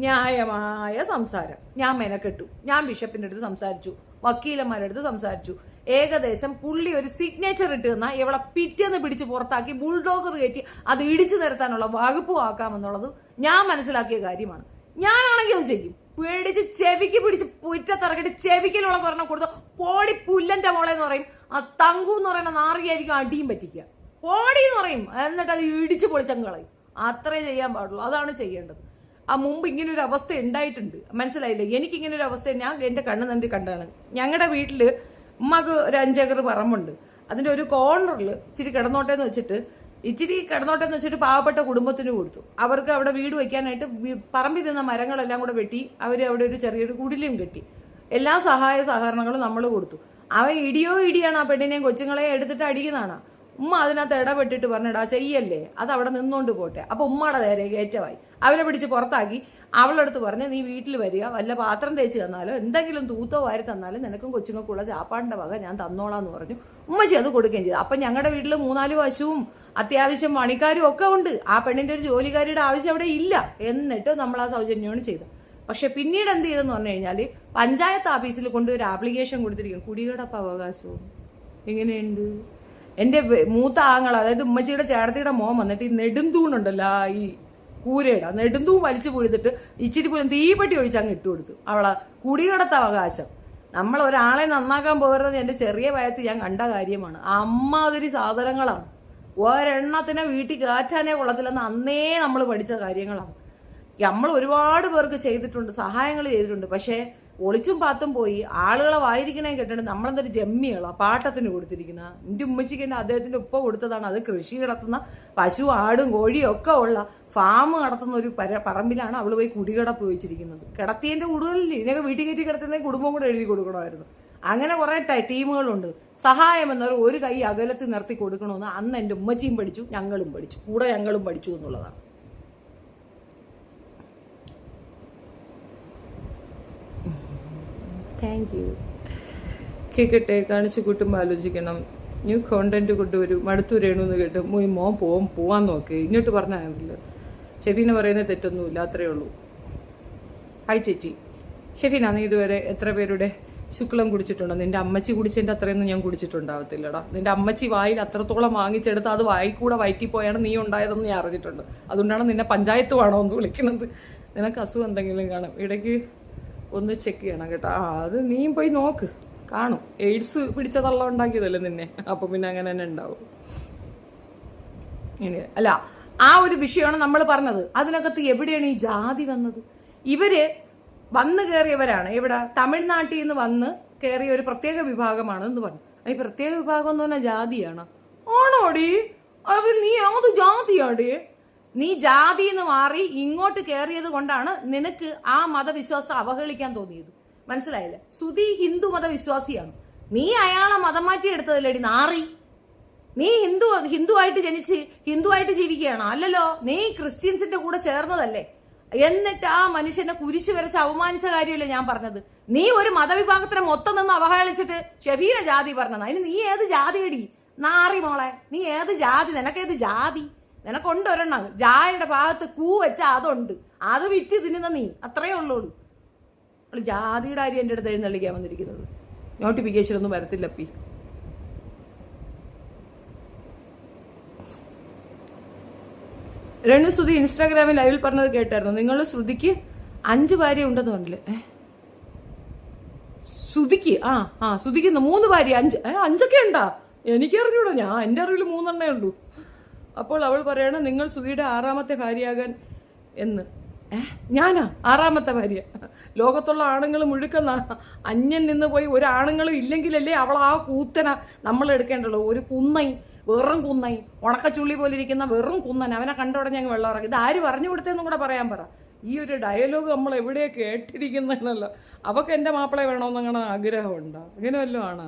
ന്യായമായ സംസാരം. ഞാൻ മെനക്കെട്ടു. ഞാൻ ബിഷപ്പിന്റെ അടുത്ത് സംസാരിച്ചു. വക്കീലന്മാരുടെ അടുത്ത് സംസാരിച്ചു. ഏകദേശം പുള്ളി ഒരു സിഗ്നേച്ചർ ഇട്ട് തന്നാൽ ഇവളെ പിറ്റേന്ന് പിടിച്ച് പുറത്താക്കി ബുൾഡോസർ കയറ്റി അത് ഇടിച്ചു നിരത്താനുള്ള വകുപ്പ് ആക്കാമെന്നുള്ളത് ഞാൻ മനസ്സിലാക്കിയ കാര്യമാണ്. ഞാനാണെങ്കിൽ അത് ചെയ്യും. പേടിച്ച് ചെവിക്ക് പിടിച്ച് പുറ്റത്തിറക്കിട്ട് ചെവിക്കലുള്ള പറഞ്ഞ കൊടുത്ത പോടി പുല്ലന്റെ മോളെ എന്ന് പറയും. ആ തങ്കു എന്ന് പറയുന്ന നാറിയായിരിക്കും അടിയും പറ്റിക്കുക. പോടി എന്ന് പറയും. എന്നിട്ട് അത് ഇടിച്ച് പൊളിച്ചങ്ങ് അത്രേ ചെയ്യാൻ പാടുള്ളൂ. അതാണ് ചെയ്യേണ്ടത്. ആ മുമ്പ് ഇങ്ങനെ ഒരു അവസ്ഥ ഉണ്ടായിട്ടുണ്ട്. മനസ്സിലായില്ലേ? എനിക്ക് ഇങ്ങനെ ഒരു അവസ്ഥ ഞാൻ എന്റെ കണ്ണ് നമ്പി കണ്ടാണ്. ഞങ്ങളുടെ വീട്ടിൽ ഉമ്മക്ക് ഒരു അഞ്ചേക്കർ പറമ്പുണ്ട്. അതിന്റെ ഒരു കോർണറിൽ ഇച്ചിരി കിടന്നോട്ടെ എന്ന് വെച്ചിട്ട് ഇച്ചിരി കിടന്നോട്ടെ എന്ന് വെച്ചിട്ട് പാവപ്പെട്ട കുടുംബത്തിന് കൊടുത്തു. അവർക്ക് അവിടെ വീട് വെക്കാനായിട്ട് വി- പറമ്പിൽ നിന്ന മരങ്ങളെല്ലാം കൂടെ വെട്ടി അവർ അവിടെ ഒരു ചെറിയൊരു കുടിലും കെട്ടി. എല്ലാ സഹായ സഹകരണങ്ങളും നമ്മൾ കൊടുത്തു. അവ ഇടിയോ ഇടിയാണ് ആ പെണ്ണിനെയും കൊച്ചുങ്ങളെയും എടുത്തിട്ട് അടിക്കുന്നതാണ്. ഉമ്മ അതിനകത്ത് ഇടപെട്ടിട്ട് പറഞ്ഞിടാ ചെയ്യല്ലേ? അത് അവിടെ നിന്നോണ്ട് പോട്ടെ. അപ്പൊ ഉമ്മയുടെ നേരെ കയറ്റമായി അവരെ പിടിച്ച് പുറത്താക്കി. അവളടുത്ത് പറഞ്ഞ് നീ വീട്ടിൽ വരിക. വല്ല പാത്രം തേച്ച് തന്നാലോ എന്തെങ്കിലും തൂത്തോ വാരി തന്നാലും നിനക്കും കൊച്ചുങ്ങൾക്കുള്ള ചാപ്പാടിന്റെ വക ഞാൻ തന്നോളാന്ന് പറഞ്ഞു. ഉമ്മച്ചി അത് കൊടുക്കുകയും ചെയ്തു. അപ്പൊ ഞങ്ങളുടെ വീട്ടിൽ മൂന്നാൽ പശുവും അത്യാവശ്യം പണിക്കാരും ഒക്കെ ഉണ്ട്. ആ പെണ്ണിന്റെ ഒരു ജോലിക്കാരിയുടെ ആവശ്യം അവിടെ ഇല്ല എന്നിട്ട് നമ്മൾ ആ സൗജന്യമാണ് ചെയ്തത്. പക്ഷെ പിന്നീട് എന്ത് ചെയ്തെന്ന് പറഞ്ഞു കഴിഞ്ഞാൽ പഞ്ചായത്ത് ഓഫീസിൽ കൊണ്ട് ഒരു ആപ്ലിക്കേഷൻ കൊടുത്തിരിക്കും കുടികടപ്പ് അവകാശവും. എങ്ങനെയുണ്ട്? എന്റെ മൂത്ത ആങ്ങൾ അതായത് ഉമ്മച്ചിയുടെ ചേട്ടത്തിയുടെ മോൻ വന്നിട്ട് ഈ നെടുന്തൂണുണ്ടല്ലോ ഈ കൂരയുടെ നെടുന്തൂൺ വലിച്ചു പൊഴുതിട്ട് ഇച്ചിരി പോലും തീപ്പെട്ടി ഒഴിച്ച് അങ്ങ് ഇട്ട് കൊടുത്തു. അവളെ കുടികടത്ത അവകാശം നമ്മൾ ഒരാളെ നന്നാക്കാൻ പോകരുത് എന്റെ ചെറിയ വയത്ത് ഞാൻ കണ്ട കാര്യമാണ്. അമ്മാതിരി സാധനങ്ങളാണ്. ഒരെണ്ണത്തിനെ വീട്ടിൽ കയറ്റാനേ കൊള്ളത്തില്ലെന്ന് അന്നേ നമ്മൾ പഠിച്ച കാര്യങ്ങളാണ്. നമ്മൾ ഒരുപാട് പേർക്ക് ചെയ്തിട്ടുണ്ട് സഹായങ്ങൾ ചെയ്തിട്ടുണ്ട്. പക്ഷേ ഒളിച്ചും പാത്തും പോയി ആളുകളെ വായിരിക്കണേ കേട്ടിട്ട് നമ്മളെന്തൊരു ജമ്മികളാ പാട്ടത്തിന് കൊടുത്തിരിക്കുന്ന. എന്റെ ഉമ്മച്ചിക്ക് തന്നെ അദ്ദേഹത്തിന്റെ ഉപ്പ കൊടുത്തതാണ്. അത് കൃഷി കിടത്തുന്ന പശു ആടും കോഴിയും ഒക്കെ ഉള്ള ഫാം നടത്തുന്ന ഒരു പറമ്പിലാണ് അവൾ പോയി കുടികിടപ്പ് വെച്ചിരിക്കുന്നത്. കിടത്തിയതിന്റെ കൂടുതലിൽ ഇതിനൊക്കെ വീട്ടിൽ കയറ്റി കിടത്തുന്ന കുടുംബം കൂടെ എഴുതി കൊടുക്കണമായിരുന്നു. അങ്ങനെ കുറെ ടീമുകളുണ്ട്. സഹായം എന്നൊരു ഒരു കൈ അകലത്തിൽ നിർത്തി കൊടുക്കണമെന്ന് അന്ന് എന്റെ ഉമ്മച്ചിയും പഠിച്ചു ഞങ്ങളും പഠിച്ചു. കൂടെ ഞങ്ങളും പഠിച്ചു എന്നുള്ളതാണ്. താങ്ക് യു കേൾക്കട്ടെ കാണിച്ചു കൂട്ടുമ്പോൾ ആലോചിക്കണം. ന്യൂ കോണ്ടന്റ് കൊണ്ടുവരും മടുത്തു രേണുന്ന് കേട്ട് മോയി മോൻ പോവും പോവാൻ നോക്ക്. ഇങ്ങോട്ട് പറഞ്ഞാൽ ഷെഫീന പറയുന്ന തെറ്റൊന്നുമില്ല അത്രയേ ഉള്ളൂ. ഹായ് ചേച്ചി. ഷെഫീന നീ ഇതുവരെ എത്ര പേരുടെ ശുക്ലം കുടിച്ചിട്ടുണ്ടോ? നിന്റെ അമ്മച്ചി കുടിച്ചതിന്റെ അത്രയൊന്നും ഞാൻ കുടിച്ചിട്ടുണ്ടാവത്തില്ലടാ. നിന്റെ അമ്മച്ചി വായിൽ അത്രത്തോളം വാങ്ങിച്ചെടുത്ത് അത് വായിൽ കൂടെ വയറ്റി പോയാണ് നീ ഉണ്ടായതെന്ന് ഞാൻ അറിഞ്ഞിട്ടുണ്ട്. അതുകൊണ്ടാണ് നിന്നെ പഞ്ചായത്ത് വേണോ എന്ന് വിളിക്കുന്നത്. നിനക്ക് അസുഖം എന്തെങ്കിലും കാണും. ഇടയ്ക്ക് ഒന്ന് ചെക്ക് ചെയ്യണം കേട്ടോ. ആ അത് നീയും പോയി നോക്ക്. കാണും. എയ്ഡ്സ് പിടിച്ച ഉണ്ടാക്കിയതല്ലേ നിന്നെ? അപ്പൊ പിന്നെ അങ്ങനെ തന്നെ ഉണ്ടാവും. അല്ല ആ ഒരു വിഷയമാണ് നമ്മൾ പറഞ്ഞത്. അതിനകത്ത് എവിടെയാണ് ഈ ജാതി വന്നത്? ഇവർ വന്നു കയറിയവരാണ്. ഇവിടെ തമിഴ്നാട്ടിൽ നിന്ന് വന്ന് കയറിയ ഒരു പ്രത്യേക വിഭാഗമാണ് എന്ന് പറഞ്ഞു. ഈ പ്രത്യേക വിഭാഗം എന്ന് പറഞ്ഞാൽ ജാതിയാണ്. ആണോടി? അത് നീ അത് ജാതിയാടി? നീ ജാതി എന്ന് മാറി ഇങ്ങോട്ട് കയറിയത് കൊണ്ടാണ് നിനക്ക് ആ മതവിശ്വാസത്തെ അവഹേളിക്കാൻ തോന്നിയത്. മനസ്സിലായില്ലേ? സുധി ഹിന്ദു മതവിശ്വാസിയാണ്. നീ അയാളെ മതം മാറ്റി എടുത്തതല്ലേടി നാറി? നീ ഹിന്ദു ഹിന്ദു ഹിന്ദുവായിട്ട് ജനിച്ച് ഹിന്ദുവായിട്ട് ജീവിക്കുകയാണോ. അല്ലല്ലോ നീ ക്രിസ്ത്യൻസിന്റെ കൂടെ ചേർന്നതല്ലേ? എന്നിട്ട് ആ മനുഷ്യനെ കുരിശു വരച്ച് അവമാനിച്ച കാര്യമല്ലേ ഞാൻ പറഞ്ഞത്? നീ ഒരു മതവിഭാഗത്തിനെ മൊത്തം നിന്ന് അവഹേളിച്ചിട്ട് ഷെഫീന ജാതി പറഞ്ഞത്. അതിന് നീ ഏത് ജാതിയടി? നാറി മോളെ നീ ഏത് ജാതി? നിനക്കേത് ജാതി? നിനക്കുണ്ട് ഒരെണ്ണം ജായയുടെ ഭാഗത്ത് കൂ വെച്ച അതുണ്ട്. അത് വിറ്റ് തിന്നുന്ന നീ. അത്രേ ഉള്ളൂ അവൾ ജാതിയുടെ അരി എന്റെ അടുത്ത് എഴുന്നള്ളിക്കാൻ വന്നിരിക്കുന്നത്. നോട്ടിഫിക്കേഷൻ ഒന്നും വരത്തില്ല പി രണ്ടു ശ്രുതി ഇൻസ്റ്റാഗ്രാമിൽ ലൈവിൽ പറഞ്ഞത് കേട്ടായിരുന്നു. നിങ്ങൾ ശ്രുതിക്ക് അഞ്ച് ഭാര്യ ഉണ്ടെന്ന് പറഞ്ഞില്ലേ? ശ്രുതിക്ക്? ആ ആ ശ്രുതിക്ക് മൂന്ന് ഭാര്യ. അഞ്ച് അഞ്ചൊക്കെ ഉണ്ടാ. എനിക്കറിഞ്ഞൂടാ. ഞാൻ എന്റെ അറിവിൽ മൂന്നെണ്ണേ ഉള്ളൂ. അപ്പോൾ അവൾ പറയണം നിങ്ങൾ സുധിയുടെ ആറാമത്തെ ഭാര്യയാകാൻ എന്ന്. ഞാനാ ആറാമത്തെ ഭാര്യ. ലോകത്തുള്ള ആണുങ്ങൾ മുഴുക്കുന്ന അന്യൻ നിന്ന് പോയി ഒരു ആണുങ്ങളും ഇല്ലെങ്കിലല്ലേ അവൾ ആ കൂത്തന നമ്മൾ എടുക്കേണ്ടുള്ളൂ ഒരു കുന്നൈ വെറും കുന്നൈ ഉണക്കച്ചുള്ളി പോലെ ഇരിക്കുന്ന വെറും കുന്നൻ അവനെ കണ്ടോടെ ഞങ്ങൾ വെള്ളം ഇറങ്ങി. ഇത് ആര് പറഞ്ഞു കൊടുത്തതെന്നും കൂടെ പറയാൻ പറ. ഈ ഒരു ഡയലോഗ് നമ്മൾ എവിടെയാണ് കേട്ടിരിക്കുന്നതെന്നല്ല. അവൾക്ക് എന്റെ മാപ്പിളെ വേണമെന്നങ്ങനെ ആഗ്രഹമുണ്ടോ? അങ്ങനെ വല്ലതും ആണോ?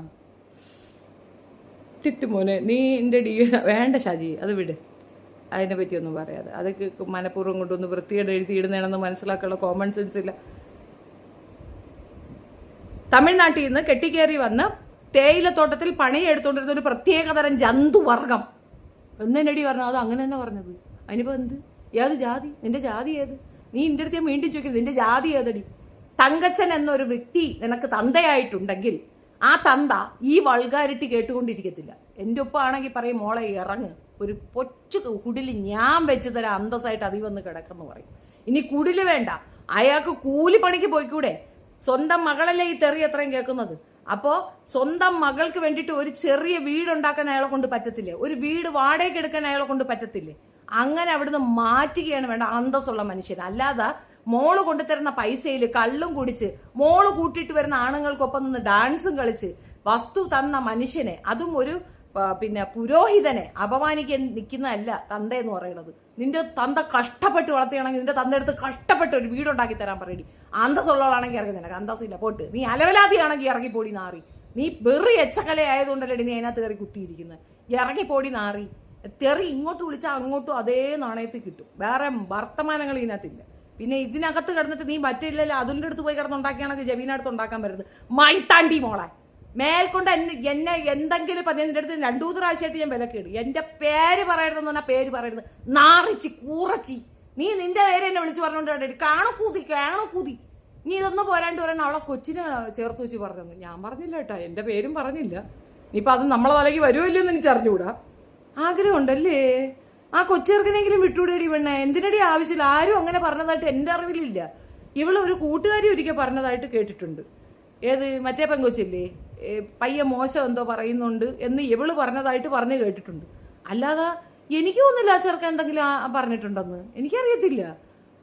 ചിറ്റുമോനെ നീ എന്റെ ഡി [LAUGHS] വേണ്ട ഷാജി അത് വിട്. അതിനെ പറ്റിയൊന്നും പറയാതെ. അതൊക്കെ മനഃപൂർവം കൊണ്ടൊന്ന് വൃത്തിയോടെ എഴുതിയിടുന്നതാണെന്ന് മനസ്സിലാക്കാനുള്ള കോമൺ സെൻസ് ഇല്ല. തമിഴ്നാട്ടിൽ നിന്ന് കെട്ടിക്കേറി വന്ന് തേയിലത്തോട്ടത്തിൽ പണിയെടുത്തോണ്ടിരുന്ന ഒരു പ്രത്യേകതരം ജന്തുവർഗം. എന്നടി പറഞ്ഞു? അത് അങ്ങനെ തന്നെ പറഞ്ഞത്. അതിനിപ്പോ എന്ത്? ഏത് ജാതി? നിന്റെ ജാതി ഏത്? നീ ഇന്റെ അടുത്ത് വീണ്ടും ചോദിക്കുന്നത് നിന്റെ ജാതി ഏതടി? തങ്കച്ചൻ എന്നൊരു വ്യക്തി നിനക്ക് തന്തയായിട്ടുണ്ടെങ്കിൽ ആ തന്ത ഈ വൾഗാരിറ്റി കേട്ടുകൊണ്ടിരിക്കത്തില്ല. എന്റെ ഒപ്പാണെങ്കിൽ പറയും മോളെ ഇറങ്ങ്. ഒരു പൊച്ചു കുടിൽ ഞാൻ വെച്ച് തരാം അന്തസ്സായിട്ട് അതി വന്ന് കിടക്കുന്നു പറയും. ഇനി കുടിൽ വേണ്ട. അയാൾക്ക് കൂലിപ്പണിക്ക് പോയിക്കൂടെ? സ്വന്തം മകളല്ലേ ഈ തെറി എത്രയും കേൾക്കുന്നത്? അപ്പോ സ്വന്തം മകൾക്ക് വേണ്ടിയിട്ട് ഒരു ചെറിയ വീടുണ്ടാക്കാൻ അയാളെ കൊണ്ട് പറ്റത്തില്ലേ? ഒരു വീട് വാടകയ്ക്ക് എടുക്കാൻ അയാളെ കൊണ്ട് പറ്റത്തില്ലേ? അങ്ങനെ അവിടുന്ന് മാറ്റുകയാണ് വേണ്ട അന്തസ്സുള്ള മനുഷ്യൻ. അല്ലാതെ മോൾ കൊണ്ടുതരുന്ന പൈസയിൽ കള്ളും കുടിച്ച് മോൾ കൂട്ടിയിട്ട് വരുന്ന ആണുങ്ങൾക്കൊപ്പം നിന്ന് ഡാൻസും കളിച്ച് വസ്തു തന്ന മനുഷ്യനെ അതും ഒരു പിന്നെ പുരോഹിതനെ അപമാനിക്കാൻ നിൽക്കുന്നതല്ല തന്ത എന്ന് പറയുന്നത്. നിന്റെ തന്ത കഷ്ടപ്പെട്ട് വളർത്തുകയാണെങ്കിൽ നിന്റെ തന്ത എടുത്ത് കഷ്ടപ്പെട്ട് ഒരു വീടുണ്ടാക്കി തരാൻ പറയടി. അന്തസ്സുള്ളവളാണെങ്കിൽ ഇറങ്ങി നിനക്ക് അന്തസ്സില്ല. പോട്ട്. നീ അലവലാതിയാണെങ്കിൽ ഇറങ്ങി പോടി നാറി. നീ വെറി എച്ചക്കല ആയതുകൊണ്ടല്ലേ നീ അതിനകത്ത് കയറി കുത്തിയിരിക്കുന്നത്. ഇറങ്ങി പോടി നാറി. തെറി ഇങ്ങോട്ട് വിളിച്ചാൽ അങ്ങോട്ടും അതേ നാണയത്തിൽ കിട്ടും. വേറെ വർത്തമാനങ്ങൾ ഇതിനകത്തില്ല. പിന്നെ ഇതിനകത്ത് കിടന്നിട്ട് നീ പറ്റില്ലല്ലോ അതിന്റെ അടുത്ത് പോയി കിടന്നുണ്ടാക്കിയാണെങ്കിൽ ജമീനടുത്ത് ഉണ്ടാക്കാൻ പറ്റുന്നത് മൈത്താണ്ടി മോളെ. മേൽക്കൊണ്ട് എന്നെ എന്നെ എന്തെങ്കിലും പറഞ്ഞ എന്റെ അടുത്ത് രണ്ടു മൂന്ന് പ്രാവശ്യമായിട്ട് ഞാൻ വിലക്കേട്. എന്റെ പേര് പറയരുതെന്ന് പറഞ്ഞാൽ പേര് പറയരുത്. നാറിച്ചി കൂറച്ചി. നീ നിന്റെ പേര് എന്നെ വിളിച്ച് പറഞ്ഞോണ്ട് കാണക്കൂതി കാണക്കൂതി നീ ഇതൊന്നും പോരാണ്ട് പറയണം അവളെ കൊച്ചിനെ ചേർത്ത് വെച്ച് പറഞ്ഞു ഞാൻ പറഞ്ഞില്ല കേട്ടാ. എന്റെ പേരും പറഞ്ഞില്ല. ഇനിയിപ്പൊ അത് നമ്മളെ തലയ്ക്ക് വരുമല്ലോ എന്ന് എനിക്ക് അറിഞ്ഞുകൂടാ ആഗ്രഹമുണ്ടല്ലേ? ആ കൊച്ചേർക്കനെങ്കിലും വിട്ടുകൂടിയടി പെണ്ണെ. എന്തിനടി ആവശ്യമില്ല? ആരും അങ്ങനെ പറഞ്ഞതായിട്ട് എന്റെ അറിവിലില്ല. ഇവൾ ഒരു കൂട്ടുകാരി ഒരിക്കൽ പറഞ്ഞതായിട്ട് കേട്ടിട്ടുണ്ട്. ഏത്? മറ്റേ പെങ്കൊച്ചില്ലേ? പയ്യ മോശം എന്തോ പറയുന്നുണ്ട് എന്ന് ഇവൾ പറഞ്ഞതായിട്ട് പറഞ്ഞു കേട്ടിട്ടുണ്ട്. അല്ലാതെ എനിക്ക് തോന്നില്ല ആ ചെറുക്കൻ എന്തെങ്കിലും പറഞ്ഞിട്ടുണ്ടെന്ന്. എനിക്കറിയത്തില്ല.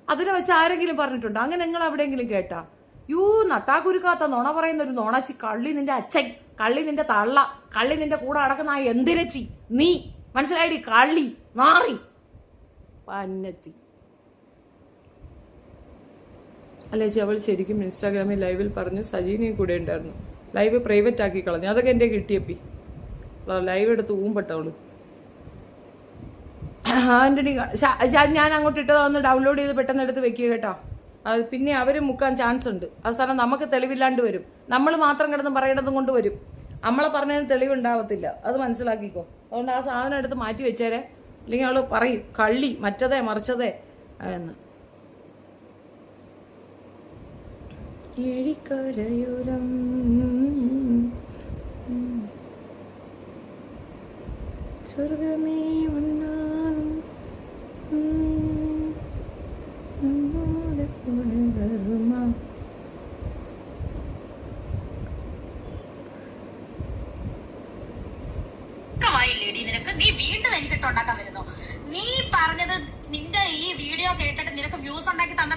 അതിനെ വെച്ച് ആരെങ്കിലും പറഞ്ഞിട്ടുണ്ടോ? അങ്ങനെ നിങ്ങൾ എവിടെയെങ്കിലും കേട്ടാ? യൂ നട്ടാക്കുരുക്കാത്ത നുണ പറയുന്ന ഒരു നുണച്ചി. കള്ളി നിന്റെ അച്ഛൻ. കള്ളി നിന്റെ തള്ള. കള്ളി നിന്റെ കൂടെ അടക്കുന്ന ആ എന്തിരച്ചി നീ. മനസ്സിലായി കള്ളി മാറി പന്നത്തി. അല്ല ചേച്ചി അവൾ ശരിക്കും ഇൻസ്റ്റാഗ്രാമിൽ ലൈവിൽ പറഞ്ഞു സജീനെ കൂടെ ഉണ്ടായിരുന്നു. ലൈവ് പ്രൈവറ്റ് ആക്കി കളഞ്ഞു. അതൊക്കെ എന്റെ കിട്ടിയപ്പി. ലൈവ് എടുത്ത് ഊമ്പട്ടവൾ. ആന്റണി ഞാൻ അങ്ങോട്ട് ഇട്ടതൊന്ന് ഡൗൺലോഡ് ചെയ്ത് പെട്ടെന്ന് എടുത്ത് വെക്കുക കേട്ടോ. അത് പിന്നെ അവരും മുക്കാൻ ചാൻസ് ഉണ്ട് അവസാനം നമുക്ക് തെളിവില്ലാണ്ട് വരും. നമ്മൾ മാത്രം കിടന്ന് പറയണതും കൊണ്ട് വരും. നമ്മളെ പറഞ്ഞതിന് തെളിവുണ്ടാവത്തില്ല. അത് മനസ്സിലാക്കിക്കോ. അതുകൊണ്ട് ആ സാധനം എടുത്ത് മാറ്റി വെച്ചേരെ. അല്ലെങ്കിൽ അവൾ പറയും കള്ളി മറ്റതേ മറിച്ചതേ എന്ന്. എഴിക്കരയുരം. സ്വർഗമേ ഉണ്ണാനും നമ്മോട് കൂടെ വരുമാ ലേഡി നിനക്ക് നീ വീണ്ടും എനിക്കിട്ട് ഉണ്ടാക്കാൻ വരുന്നു നീ പറഞ്ഞത് നിന്റെ ഈ വീഡിയോ കേട്ടിട്ട് നിനക്ക് വ്യൂസ്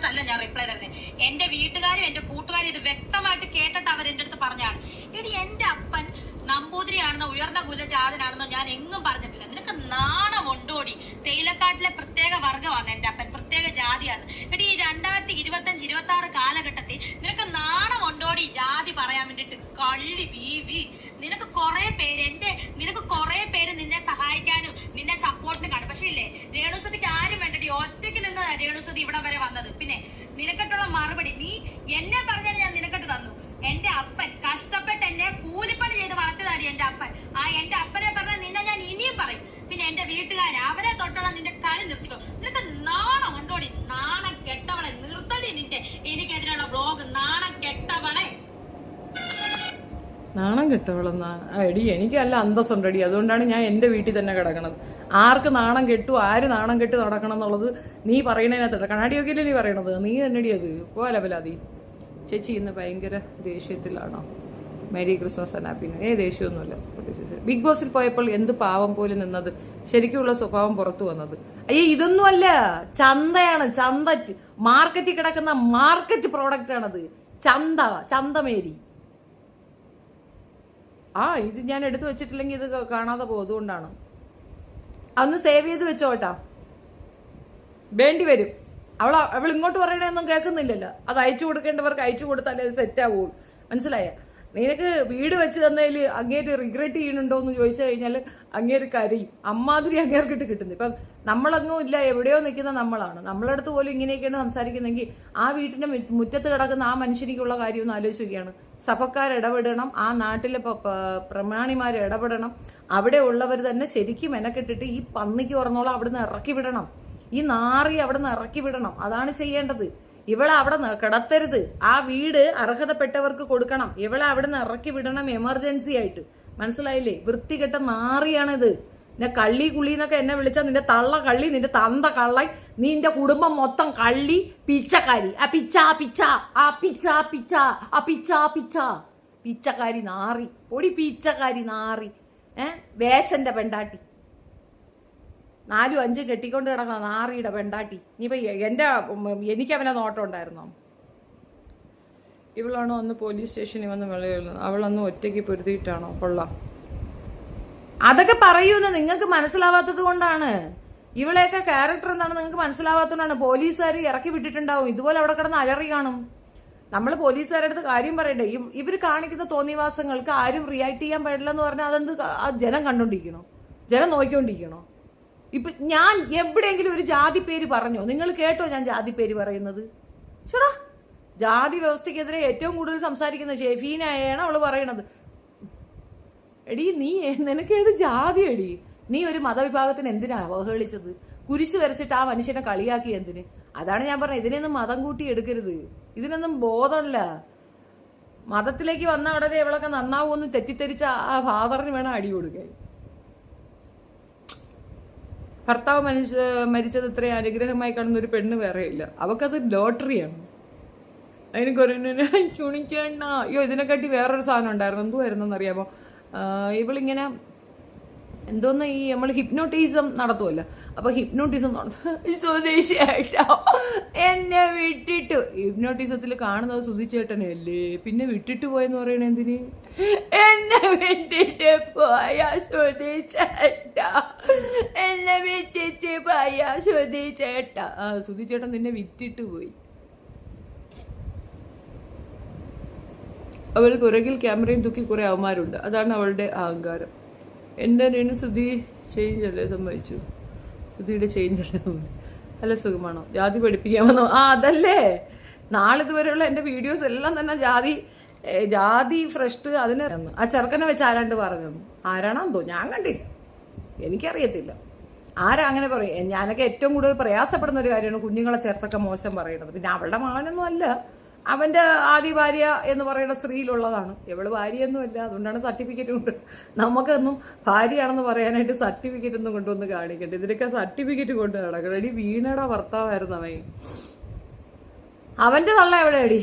തന്നിട്ടല്ല ഞാൻ റിപ്ലൈ തരുന്നത് എന്റെ വീട്ടുകാരും എന്റെ കൂട്ടുകാരും ഇത് വ്യക്തമായിട്ട് കേട്ടിട്ട് അവർ എന്റെ അടുത്ത് പറഞ്ഞാണ് എടി എന്റെ അപ്പൻ നമ്പൂതിരിയാണെന്നോ ഉയർന്ന കുലജാതനാണെന്നോ ഞാൻ എങ്ങും പറഞ്ഞിട്ടില്ല. നിനക്ക് നാണമുണ്ടോടി? തേയിലക്കാട്ടിലെ പ്രത്യേക വർഗമാണ് എന്റെ അപ്പൻ പ്രത്യേക ജാതിയാണ്. എടി ഈ രണ്ടായിരത്തി ഇരുപത്തി അഞ്ച് ഇരുപത്തി ആറ് കാലഘട്ടത്തിൽ നിനക്ക് നാണമുണ്ടോടി? ജാതി പറയാൻ വേണ്ടിട്ട് കള്ളി ബീവി നിനക്ക് കുറെ പേര് എന്റെ നിനക്ക് കുറെ പേര് നിന്നെ സഹായിക്കാനും നിന്നെ സപ്പോർട്ടിനും കാണും. പക്ഷേ ഇല്ലേ രേണുസതിക്ക് ആരും വേണ്ടടി? ഒറ്റയ്ക്ക് നിന്ന് രേണുസതി ഇവിടെ വരെ വന്നത്. നിനക്കിട്ടുള്ള മറുപടി നീ എന്നെ പറഞ്ഞാൽ ഞാൻ നിനക്കിട്ട് തന്നു. എന്റെ അപ്പൻ കഷ്ടപ്പെട്ട് എന്നെ കൂലിപ്പണി ചെയ്ത് വളർത്തിയതാണ് എന്റെ അപ്പൻ. ആ എന്റെ അപ്പനെ പറഞ്ഞാൽ നിന്നെ ഞാൻ ഇനിയും പറയും. പിന്നെ എന്റെ വീട്ടുകാർ അവരെ തൊട്ടുള്ള നിന്റെ കളി നിർത്തിക്കോ. നിനക്ക് നാണം ഉണ്ടോടി നാണം കെട്ടവളെ നിർത്തടി നിന്റെ. എനിക്കെതിരെയുള്ള വ്ലോഗ് നാണം കെട്ടവളെ. നാണം കെട്ടവളെന്നാ? അടി എനിക്കല്ല എനിക്ക് അന്തസ്സുണ്ടടി. അതുകൊണ്ടാണ് ഞാൻ എന്റെ വീട്ടിൽ തന്നെ കിടക്കണത്. ആർക്ക് നാണം കെട്ടു ആര് നാണം കെട്ടു നടക്കണം എന്നുള്ളത് നീ പറയണതിനകത്തല്ല കണ്ണാടിയൊക്കെ നീ പറയണത്? നീ തന്നെടി അത്. പോലെ ചേച്ചി ഇന്ന് ഭയങ്കര ദേഷ്യത്തിലാണോ? മേരി ക്രിസ്മസ് ന്യൂ ഏ ദേഷ്യമൊന്നുമില്ല. ബിഗ് ബോസിൽ പോയപ്പോൾ എന്ത് പാവം പോലെ നിന്നത്. ശരിക്കുള്ള സ്വഭാവം പുറത്തു വന്നത്. അയ്യേ ഇതൊന്നുമല്ല. ചന്തയാണ്. ചന്ത മാർക്കറ്റിൽ കിടക്കുന്ന മാർക്കറ്റ് പ്രോഡക്റ്റ് ആണത് ചന്ത. ചന്തമേരി. ആ ഇത് ഞാൻ എടുത്തു വെച്ചിട്ടില്ലെങ്കിൽ ഇത് കാണാതെ പോകും. അതുകൊണ്ടാണ്. അന്ന് സേവ് ചെയ്ത് വെച്ചോട്ടാ. വേണ്ടി വരും. അവൾ അവൾ ഇങ്ങോട്ട് പറയണതൊന്നും കേൾക്കുന്നില്ലല്ലോ. അത് അയച്ചു കൊടുക്കേണ്ടവർക്ക് അയച്ചു കൊടുത്താലേ അത് സെറ്റ് ആവുള്ളൂ. മനസ്സിലായ? നിനക്ക് വീട് വെച്ച് തന്നതിൽ അങ്ങേര് റിഗ്രറ്റ് ചെയ്യുന്നുണ്ടോ എന്ന് ചോദിച്ചു കഴിഞ്ഞാൽ അങ്ങേര് കരയും. അമ്മാതിരി അങ്ങേർക്കിട്ട് കിട്ടുന്നു. ഇപ്പം നമ്മളങ്ങും ഇല്ല എവിടെയോ നിൽക്കുന്ന നമ്മളാണ്. നമ്മളടുത്ത് പോലും ഇങ്ങനെയൊക്കെയാണ് സംസാരിക്കുന്നെങ്കിൽ ആ വീട്ടിന്റെ മുറ്റത്ത് കിടക്കുന്ന ആ മനുഷ്യനിക്കുള്ള കാര്യം ഒന്ന് ആലോചിച്ച് നോക്കിയാണ്. സഭക്കാർ ഇടപെടണം ആ നാട്ടിലെ പ്രമാണിമാർ ഇടപെടണം അവിടെ ഉള്ളവർ തന്നെ ശരിക്കും മെനക്കെട്ടിട്ട് ഈ പന്നിക്ക് പറഞ്ഞോളം അവിടുന്ന് ഇറക്കി വിടണം. ഈ നാറി അവിടുന്ന് ഇറക്കി വിടണം. അതാണ് ചെയ്യേണ്ടത്. ഇവളെ അവിടെ കിടത്തരുത്. ആ വീട് അർഹതപ്പെട്ടവർക്ക് കൊടുക്കണം. ഇവളെ അവിടുന്ന് ഇറക്കി വിടണം എമർജൻസി ആയിട്ട്. മനസ്സിലായില്ലേ? വൃത്തികെട്ട നാറിയാണിത്. നിന്നെ കള്ളി കുള്ളി എന്നൊക്കെ എന്നെ വിളിച്ചാൽ നിന്റെ തള്ള കള്ളി നിന്റെ തന്ത കള്ളി നിന്റെ കുടുംബം മൊത്തം കള്ളി പിച്ചക്കാരി. ആ പിച്ച പിച്ച ആ പിച്ച പിച്ച ആ പിച്ച പിച്ച. പിച്ചക്കാരി നാറി. പൊടി പിച്ചക്കാരി നാറി. ഏ? വേഷന്റെ പെണ്ടാട്ടി. നാലും അഞ്ചും കെട്ടിക്കൊണ്ട് കിടക്കണം നാറിയുടെ പെണ്ടാട്ടി. ഇനിയിപ്പോ എന്റെ എനിക്ക് അവനെ നോട്ടം ഉണ്ടായിരുന്നോ ഇവളാണോ അന്ന് പോലീസ് സ്റ്റേഷനിൽ വന്ന് വിളയുള്ളത് അവളന്ന് ഒറ്റയ്ക്ക് പൊരുതിയിട്ടാണോ? കൊള്ളാം. അതൊക്കെ പറയൂന്ന് നിങ്ങൾക്ക് മനസ്സിലാവാത്തത് കൊണ്ടാണ്. ഇവളെയൊക്കെ ക്യാരക്ടർ എന്താണ് നിങ്ങൾക്ക് മനസ്സിലാവാത്തതുകൊണ്ടാണ്. പോലീസുകാർ ഇറക്കി വിട്ടിട്ടുണ്ടാവും. ഇതുപോലെ അവിടെ കിടന്ന് അലറി കാണും. നമ്മൾ പോലീസുകാരുടെ അടുത്ത് കാര്യം പറയണ്ടേ? ഇവർ കാണിക്കുന്ന തോന്നിവാസങ്ങൾക്ക് ആരും റിയാക്ട് ചെയ്യാൻ പാടില്ല എന്ന് പറഞ്ഞാൽ അതെന്ത് ജനം കണ്ടോണ്ടിരിക്കണോ? ജനം നോക്കിക്കൊണ്ടിരിക്കണോ ഇപ്പൊ ഞാൻ എവിടെയെങ്കിലും ഒരു ജാതി പേര് പറഞ്ഞോ? നിങ്ങൾ കേട്ടോ ഞാൻ ജാതി പേര് പറയുന്നത്? ചേടാ ജാതി വ്യവസ്ഥയ്ക്കെതിരെ ഏറ്റവും കൂടുതൽ സംസാരിക്കുന്ന ഷെഫീനായാണ് അവൾ പറയണത്. എടി നീ നിനക്ക് ഏത് ജാതി എടി? നീ ഒരു മതവിഭാഗത്തിന് എന്തിനാ അവഹേളിച്ചത്? കുരിശ് വരച്ചിട്ട് ആ മനുഷ്യനെ കളിയാക്കി എന്തിന്? അതാണ് ഞാൻ പറഞ്ഞത്. ഇതിനൊന്നും മതം കൂട്ടി എടുക്കരുത്. ഇതിനൊന്നും ബോധമല്ല. മതത്തിലേക്ക് വന്ന ഉടനെ ഇവളൊക്കെ നന്നാവുമെന്ന് തെറ്റിദ്ധരിച്ച ആ ഫാദറിന് വേണം അടി കൊടുക്കാൻ. ഭർത്താവ് മനുഷ്യ മരിച്ചത് ഇത്രയും അനുഗ്രഹമായി കാണുന്ന ഒരു പെണ്ണ് വേറെ ഇല്ല അവക്കത് ലോട്ടറിയാണ്. അതിന് കുറേ ക്ഷണിക്കണ്ണ അയ്യോ ഇതിനെക്കാട്ടി വേറൊരു സാധനം ഉണ്ടായിരുന്നു. എന്തുവായിരുന്നു അറിയാമോ ഇവളിങ്ങനെ എന്തോന്ന് ഈ നമ്മൾ ഹിപ്നോട്ടിസം നടത്തുമല്ലോ അപ്പൊ ഹിപ്നോട്ടിസം സ്വദേശിയായിട്ടോ. എന്നെ വിട്ടിട്ടു. ഹിപ്നോട്ടിസത്തിൽ കാണുന്നത് സുധിച്ചേട്ടനല്ലേ? പിന്നെ വിട്ടിട്ട് പോയെന്ന് പറയണ എന്തിന്? എന്നെ വിട്ടിട്ട് പോയ സുധിച്ചേട്ട. എന്നെ വിട്ടിട്ട് പോയ സുധിച്ചേട്ട. ആ സുധിച്ചേട്ടൻ നിന്നെ വിറ്റിട്ട് പോയി. അവൾ പുറകിൽ ക്യാമറയും തൂക്കി കുറെ അവന്മാരുണ്ട്. അതാണ് അവളുടെ അഹങ്കാരം. എന്റെ രേണു സുധി ചേഞ്ച് അല്ലേ സംഭവിച്ചു? സുധിയുടെ ചേഞ്ച് അല്ലേ. നല്ല സുഖമാണോ? ജാതി പഠിപ്പിക്കാൻ വന്നോ? ആ അതല്ലേ. നാളിതുവരെയുള്ള എന്റെ വീഡിയോസ് എല്ലാം തന്നെ ജാതി ജാതി ഫ്രഷ് അതിന് ആ ചെറുക്കനെ വെച്ച് ആരാണ്ട് പറഞ്ഞു? ആരാണെന്തോ ഞാൻ കണ്ടില്ല. എനിക്കറിയത്തില്ല. ആരാ അങ്ങനെ പറയും? ഞാനൊക്കെ ഏറ്റവും കൂടുതൽ പ്രയാസപ്പെടുന്ന ഒരു കാര്യമാണ് കുഞ്ഞുങ്ങളെ ചേർത്തൊക്കെ മോശം പറയുന്നത് പിന്നെ അവളുടെ മകനൊന്നും അല്ല. അവന്റെ ആദ്യ ഭാര്യ എന്ന് പറയുന്ന സ്ത്രീയിലുള്ളതാണ്. എവൾ ഭാര്യയൊന്നും അല്ല അതുകൊണ്ടാണ് സർട്ടിഫിക്കറ്റ് കൊണ്ട് നമുക്കൊന്നും ഭാര്യയാണെന്ന് പറയാനായിട്ട് സർട്ടിഫിക്കറ്റ് ഒന്നും കൊണ്ടുവന്ന് കാണിക്കണ്ട. ഇതിനൊക്കെ സർട്ടിഫിക്കറ്റ് കൊണ്ട് നടക്കണം. എടി വീണയുടെ ഭർത്താവായിരുന്നു അവൻ. അവന്റെ തള്ള എവിടെ അടി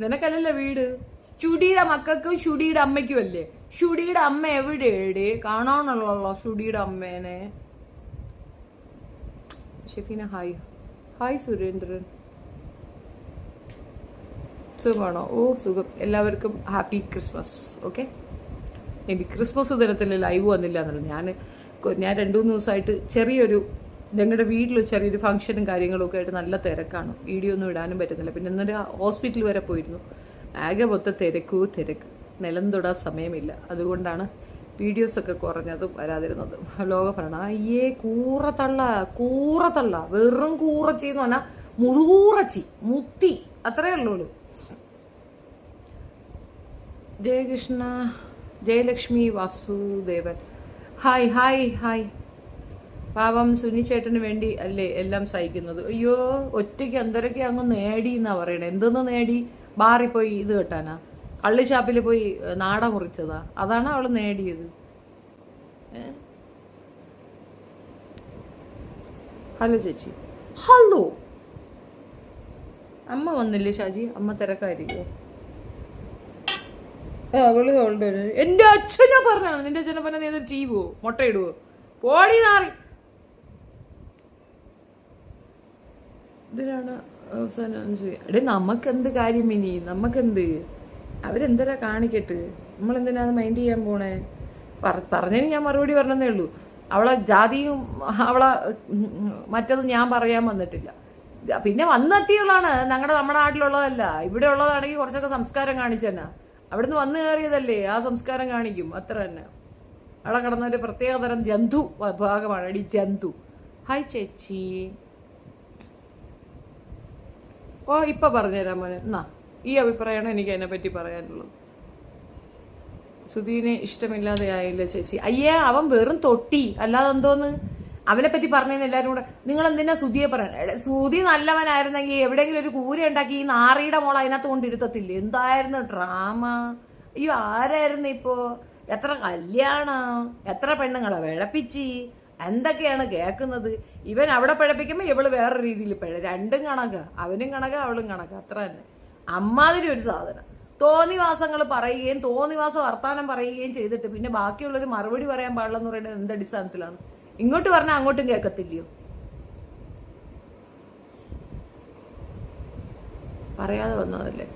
നിനക്കല്ലല്ലോ വീട്? ചുടിയുടെ മക്കൾക്കും ചുടിയുടെ അമ്മയ്ക്കും അല്ലേ? ചുടിയുടെ അമ്മ എവിടെ എടി കാണാനുള്ളല്ലോ ചുടിയുടെ അമ്മേനെ. Shefeena hi hi Surendran. സുഖമാണോ? ഓ സുഖം. എല്ലാവർക്കും ഹാപ്പി ക്രിസ്മസ്. ഓക്കെ? എനിക്ക് ക്രിസ്മസ് ദിനത്തിൽ ലൈവ് വന്നില്ല എന്നുള്ളത്. ഞാൻ ഞാൻ രണ്ടു മൂന്ന് ദിവസമായിട്ട് ചെറിയൊരു ഞങ്ങളുടെ വീട്ടിൽ ചെറിയൊരു ഫംഗ്ഷനും കാര്യങ്ങളും ഒക്കെ ആയിട്ട് നല്ല തിരക്കാണ്. വീഡിയോ ഒന്നും ഇടാനും പറ്റുന്നില്ല. പിന്നെ ഇന്നലെ ഹോസ്പിറ്റൽ വരെ പോയിരുന്നു. ആകെ മൊത്തം തിരക്കൂ തിരക്ക്. നിലം തൊടാൻ സമയമില്ല. അതുകൊണ്ടാണ് വീഡിയോസൊക്കെ കുറഞ്ഞതും വരാതിരുന്നത്. ലോക പറയണ അയ്യേ കൂറത്തള്ള കൂറത്തള്ള. വെറും കൂറച്ചി എന്ന് പറഞ്ഞാൽ മുഴുകൂറച്ചി മുത്തി. അത്രേ ഉള്ളൂ Jayakrishna Jayalakshmi Vasudevan hi hi hi. പാവം സുനിച്ചേട്ടന് വേണ്ടി അല്ലേ എല്ലാം സഹിക്കുന്നത്? അയ്യോ ഒറ്റയ്ക്ക് എന്തരൊക്കെ അങ്ങ് നേടി എന്നാ പറയണേ? എന്തെന്ന് നേടി? ബാറിൽ പോയി ഇത് കെട്ടാനാ? കള്ളിഷാപ്പിൽ പോയി നാട മുറിച്ചതാ? അതാണ് അവൾ നേടിയത്. ഹലോ ചേച്ചി. ഹലോ. അമ്മ വന്നില്ലേ ഷാജി? അമ്മ തിരക്കായിരിക്കുമോ ആ, അവൾ അവളുടെ എന്റെ അച്ഛനെ പറഞ്ഞാണ് നിന്റെ അച്ഛനെ പറഞ്ഞാൽ നീ അത് ചെയ്യുവോ മുട്ടയിടുവോ പോടി നാറി ഇതിനാണ് അവസാനം എടേ നമുക്കെന്ത് കാര്യം ഇനി? നമുക്കെന്ത്? അവരെന്തരാ കാണിക്കട്ട്? നമ്മൾ എന്തിനാ മൈൻഡ് ചെയ്യാൻ പോണേ? പറ- പറഞ്ഞതിന് ഞാൻ മറുപടി പറഞ്ഞതേ ഉള്ളൂ. അവളെ ജാതിയും അവളെ മറ്റത് ഞാൻ പറയാൻ വന്നിട്ടില്ല. പിന്നെ വന്നെത്തിയുള്ളതാണ്. ഞങ്ങളുടെ നമ്മുടെ നാട്ടിലുള്ളതല്ല. ഇവിടെ ഉള്ളതാണെങ്കിൽ കുറച്ചൊക്കെ സംസ്കാരം കാണിച്ചെന്നാ. അവിടുന്ന് വന്നു കയറിയതല്ലേ? ആ സംസ്കാരം കാണിക്കും. അത്ര തന്നെ. അവിടെ കടന്ന ഒരു പ്രത്യേകതരം ജന്തു ഭാഗമാണ്. അടി ജന്തു. ഹായ് ചേച്ചി. ഓ ഇപ്പൊ പറഞ്ഞുതരാം മോനെ. എന്നാ ഈ അഭിപ്രായമാണ് എനിക്ക് അതിനെ പറ്റി പറയാനുള്ളത്. സുധീനെ ഇഷ്ടമില്ലാതെ ആയില്ല ചേച്ചി? അയ്യേ അവൻ വെറും തൊട്ടി. അല്ലാതെ എന്തോന്ന് അവനെ പറ്റി പറഞ്ഞതിന് എല്ലാരും കൂടെ നിങ്ങൾ എന്തിനാ സുധിയെ പറയണേ സുധി നല്ലവനായിരുന്നെങ്കിൽ എവിടെയെങ്കിലും ഒരു കൂര ഉണ്ടാക്കി ഈ നാറിയുടെ മോൾ അതിനകത്ത് കൊണ്ടിരുത്തത്തില്ലേ? എന്തായിരുന്നു ഡ്രാമ? അയ്യോ ആരായിരുന്നു ഇപ്പോ? എത്ര കല്യാണം? എത്ര പെണ്ണുങ്ങളെ? വിളപ്പിച്ച്? എന്തൊക്കെയാണ് കേൾക്കുന്നത് ഇവൻ അവിടെ പിഴപ്പിക്കുമ്പോ ഇവൾ വേറെ രീതിയിൽ പിഴ രണ്ടും കണക്ക. അവനും കണക്ക അവളും കണക്ക. അത്ര തന്നെ. അമ്മാതിരി ഒരു സാധനം. തോന്നിവാസങ്ങൾ പറയുകയും തോന്നിവാസ വർത്താനം പറയുകയും ചെയ്തിട്ട് പിന്നെ ബാക്കിയുള്ളൊരു മറുപടി പറയാൻ പാടില്ലെന്ന് പറയുന്നത് എന്ത് അടിസ്ഥാനത്തിലാണ്? ഇങ്ങോട്ട് പറഞ്ഞാൽ അങ്ങോട്ടും കേൾക്കത്തില്ലയോ പറയാതെ വന്നതല്ലേ?